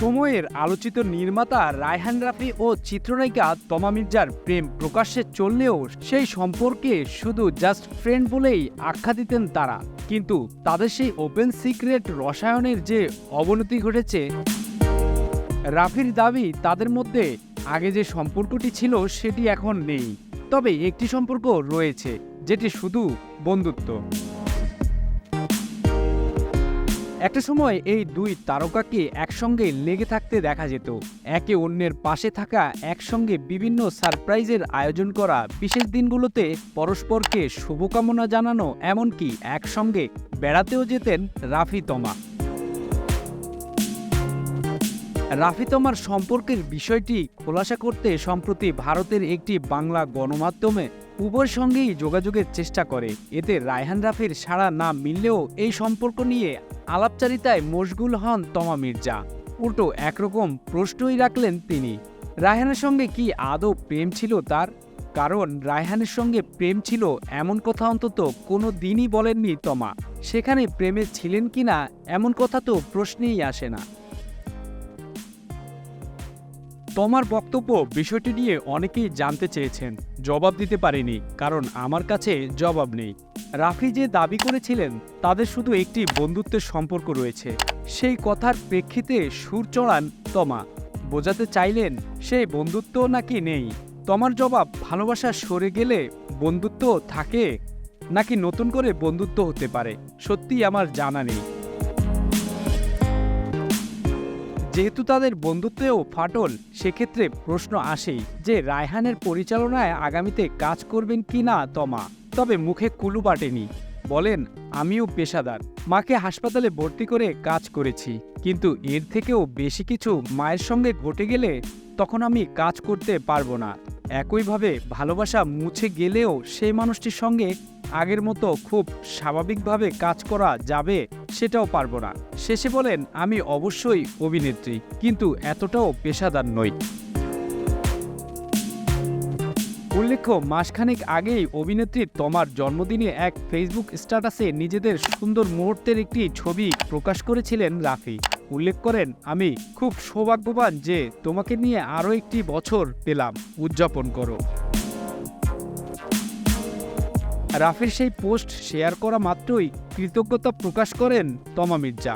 সময়ের আলোচিত নির্মাতা রায়হান রাফি ও চিত্রনায়িকা তমা মির্জার প্রেম প্রকাশ্যে চললেও সেই সম্পর্কে শুধু জাস্ট ফ্রেন্ড বলেই আখ্যা দিতেন তারা। কিন্তু তাদের সেই ওপেন সিক্রেট রসায়নের যে অবনতি ঘটেছে, রাফির দাবি তাদের মধ্যে আগে যে সম্পর্কটি ছিল সেটি এখন নেই। তবে একটি সম্পর্ক রয়েছে, যেটি শুধু বন্ধুত্ব। একটা সময় এই দুই তারকাকে একসঙ্গে লেগে থাকতে দেখা যেত। একে অন্যের পাশে থাকা একসঙ্গে বিভিন্ন সারপ্রাইজের আয়োজন করা বিশেষ দিনগুলোতে পরস্পরকে শুভকামনা জানানো, এমনকি একসঙ্গে বেড়াতেও যেতেন রাফি তমা। রাফি তোমার সম্পর্কের বিষয়টি খোলাসা করতে সম্প্রতি ভারতের একটি বাংলা গণমাধ্যমে উভয়ের সঙ্গেই যোগাযোগের চেষ্টা করে। এতে রায়হান রাফির সাড়া না মিললেও এই সম্পর্ক নিয়ে আলাপচারিতায় মশগুল হন তমা মির্জা। উল্টো একরকম প্রশ্নই রাখলেন তিনি। রায়হানের সঙ্গে কি আদৌ প্রেম ছিল তার? কারণ রায়হানের সঙ্গে প্রেম ছিল এমন কথা অন্তত কোনো দিনই বলেননি তমা। সেখানে প্রেমে ছিলেন কিনা এমন কথা তো প্রশ্নেই আসে না। তোমার বক্তব্য, বিষয়টি নিয়ে অনেকেই জানতে চেয়েছেন। জবাব দিতে পারেনি, কারণ আমার কাছে জবাব নেই। রাফি যে দাবি করেছিলেন, তাদের শুধু একটি বন্ধুত্বের সম্পর্ক রয়েছে। সেই কথার প্রেক্ষিতে সুর চড়ান তমা। বোঝাতে চাইলেন সেই বন্ধুত্ব নাকি নেই? তোমার জবাব, ভালোবাসা সরে গেলে বন্ধুত্ব থাকে, নাকি নতুন করে বন্ধুত্ব হতে পারে? সত্যি আমার জানা নেই। যেহেতু তাদের বন্ধুত্বেও ফাটল, সেক্ষেত্রে প্রশ্ন আসেই যে রায়হানের পরিচালনায় আগামীতে কাজ করবেন কি না তমা। তবে মুখে কুলু বাটেনি। বলেন, আমিও পেশাদার। মাকে হাসপাতালে ভর্তি করে কাজ করেছি। কিন্তু এর থেকেও বেশি কিছু মায়ের সঙ্গে ঘটে গেলে তখন আমি কাজ করতে পারব না। একইভাবে ভালোবাসা মুছে গেলেও সেই মানুষটির সঙ্গে আগের মতো খুব স্বাভাবিকভাবে কাজ করা যাবে সেটাও পারব না। শেষে বলেন, আমি অবশ্যই অভিনেত্রী, কিন্তু এতটাও পেশাদার নই। উল্লেখ্য, মাসখানেক আগেই অভিনেত্রী তমার জন্মদিনে এক ফেসবুক স্ট্যাটাসে নিজেদের সুন্দর মুহূর্তের একটি ছবি প্রকাশ করেছিলেন রাফি। উল্লেখ করেন, আমি খুব সৌভাগ্যবান যে তোমাকে নিয়ে আরও একটি বছর পেলাম, উদযাপন করো। রাফির সেই পোস্ট শেয়ার করা মাত্রই কৃতজ্ঞতা প্রকাশ করেন তমা মির্জা।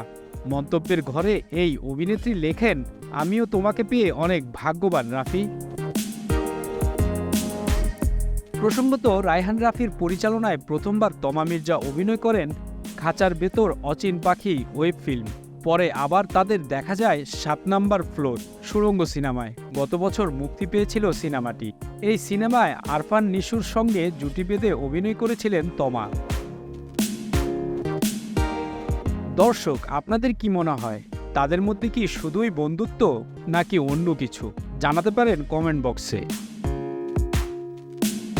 মন্তব্যের ঘরে এই অভিনেত্রী লেখেন, আমিও তোমাকে পেয়ে অনেক ভাগ্যবান, রাফি। প্রসঙ্গত, রায়হান রাফির পরিচালনায় প্রথমবার তমা মির্জা অভিনয় করেন খাঁচার ভেতর অচিন পাখি ওয়েব ফিল্ম। পরে আবার তাদের দেখা যায় সাত নাম্বার ফ্লোর সুরঙ্গ সিনেমায়। গত বছর মুক্তি পেয়েছিল সিনেমাটি। এই সিনেমায় আরফান নিশুর সঙ্গে জুটি বেঁধে অভিনয় করেছিলেন তমা। দর্শক, আপনাদের কি মনে হয়? তাদের মধ্যে কি শুধুই বন্ধুত্ব নাকি অন্য কিছু? জানাতে পারেন কমেন্ট বক্সে।